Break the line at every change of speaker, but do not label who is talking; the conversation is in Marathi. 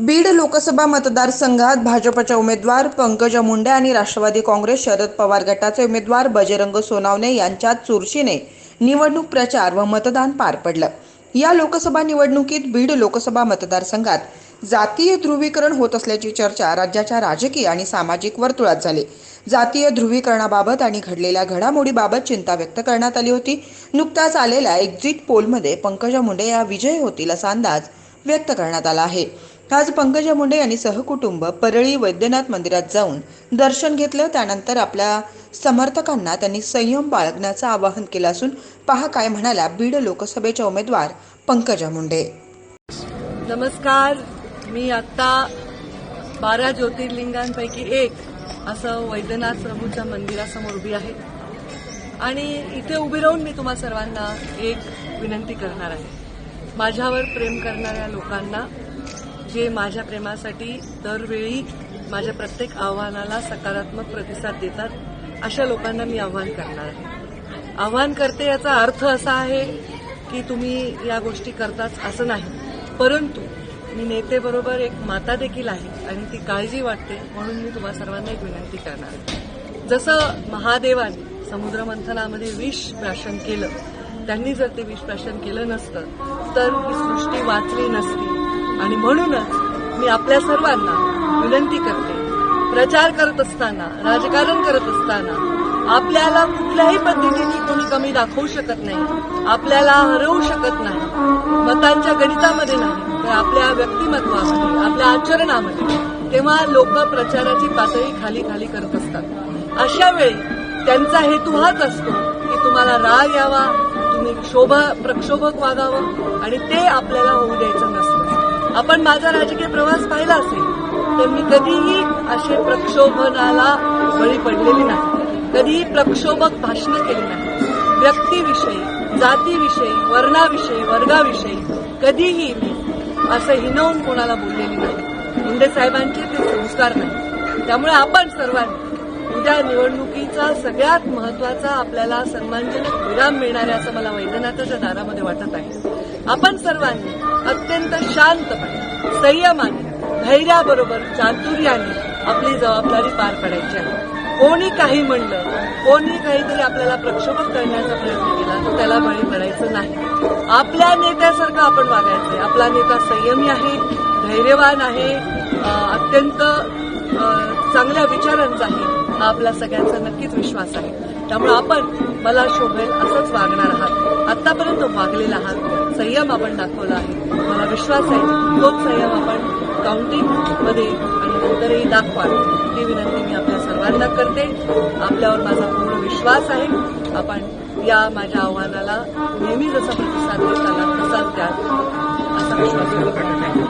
बीड लोकसभा मतदारसंघात भाजपच्या उमेदवार पंकजा मुंडे आणि राष्ट्रवादी काँग्रेस शरद पवार गटाचे उमेदवार बजरंग सोनावणे यांच्यात चुरशीने निवडणूक प्रचार व मतदान पार पडलं. या लोकसभा निवडणुकीत बीड लोकसभा मतदारसंघात जातीय ध्रुवीकरण होत असल्याची चर्चा राज्याच्या राजकीय आणि सामाजिक वर्तुळात झाली. जातीय ध्रुवीकरणाबाबत आणि घडलेल्या घडामोडीबाबत चिंता व्यक्त करण्यात आली होती. नुकताच आलेल्या एक्झिट पोलमध्ये पंकजा मुंडे या विजय होतील असा अंदाज व्यक्त करण्यात आला आहे. आज पंकजा मुंडे यांनी सहकुटुंब परळी वैद्यनाथ मंदिरात जाऊन दर्शन घेतलं. त्यानंतर आपल्या समर्थकांना त्यांनी संयम बाळगण्याचं आवाहन केलं असून पहा काय म्हणाल्या बीड लोकसभेच्या उमेदवार पंकजा मुंडे.
नमस्कार. मी आत्ता बारा ज्योतिर्लिंगांपैकी एक असं वैद्यनाथ प्रभूच्या मंदिरासमोर उभी आहे. आणि इथे उभी राहून मी तुम्हा सर्वांना एक विनंती करणार आहे. माझ्यावर प्रेम करणाऱ्या लोकांना जे माझ्या प्रेमासाठी दरवेळी माझ्या प्रत्येक आव्हानाला सकारात्मक प्रतिसाद देतात अशा लोकांना मी आव्हान करणार. आहे आव्हान करते याचा अर्थ असा आहे की तुम्ही या गोष्टी करताच असं नाही. परंतु मी नेतेबरोबर एक माता देखील आहे आणि ती काळजी वाटते म्हणून मी तुम्हा सर्वांना एक विनंती करणार. आहे जसं महादेवाने समुद्रमंथनामध्ये विष प्राशन केलं त्यांनी जर ते विष प्राशन केलं नसतं तर ही सृष्टी वाचली नसती. आणि म्हणूनच मी आपल्या सर्वांना विनंती करते. प्रचार करत असताना राजकारण करत असताना आपल्याला कुठल्याही पद्धतीने कोणी कमी दाखवू शकत नाही आपल्याला हरवू शकत नाही मतांच्या गणितामध्ये नाही तर आपल्या व्यक्तिमत्वामध्ये आपल्या आचरणामध्ये तेव्हा लोक प्रचाराची पातळी खाली खाली करत असतात. अशा वेळी त्यांचा हेतू हाच असतो की तुम्हाला राग यावा तुम्ही शोभा प्रक्षोभक वागावं आणि ते आपल्याला होऊ द्यायचं नसतं. आपण माझा राजकीय प्रवास पाहिला असेल तर मी कधीही असे प्रक्षोभनाला बळी पडलेली नाही. कधीही प्रक्षोभक भाषणं केली नाही. व्यक्तीविषयी जातीविषयी वर्णाविषयी वर्गाविषयी कधीही मी असं हिनवून कोणाला बोललेली नाही. मुंडे साहेबांचे ते संस्कार नाही. त्यामुळे आपण सर्वांनी उद्या निवडणुकीचा सगळ्यात महत्त्वाचा आपल्याला सन्मानजनक विराम मिळणार आहे असं मला वैद्यनाथाच्या दारामध्ये वाटत आहे. आपण सर्वांनी अत्यंत शांतपणे संयमाने धैर्याबरोबर चातुर्याने आपली जबाबदारी पार पडायची आहे. कोणी काही म्हणलं कोणी काहीतरी आपल्याला प्रक्षोभक करण्याचा प्रयत्न केला तर त्याला बळी पडायचं नाही. आपल्या नेत्यासारखं आपण वागायचंय. आपला नेता संयमी आहे धैर्यवान आहे अत्यंत चांगल्या विचारांचा आहे. हा आपला सगळ्यांचा नक्कीच विश्वास आहे. त्यामुळे आपण मला शोभेल असंच वागणार आहात. आतापर्यंत वागलेला आहात संयम आपण दाखवला आहे. मला विश्वास आहे तोच संयम आपण काउंटिंगमध्ये आणि नंतरही दाखवाल. ही विनंती मी आपल्या सर्वांना करते. आपल्यावर माझा पूर्ण विश्वास आहे. आपण या माझ्या आव्हानाला नेहमी जसा प्रतिसाद देत आला तसाच द्याल असा विश्वास व्यक्त करते.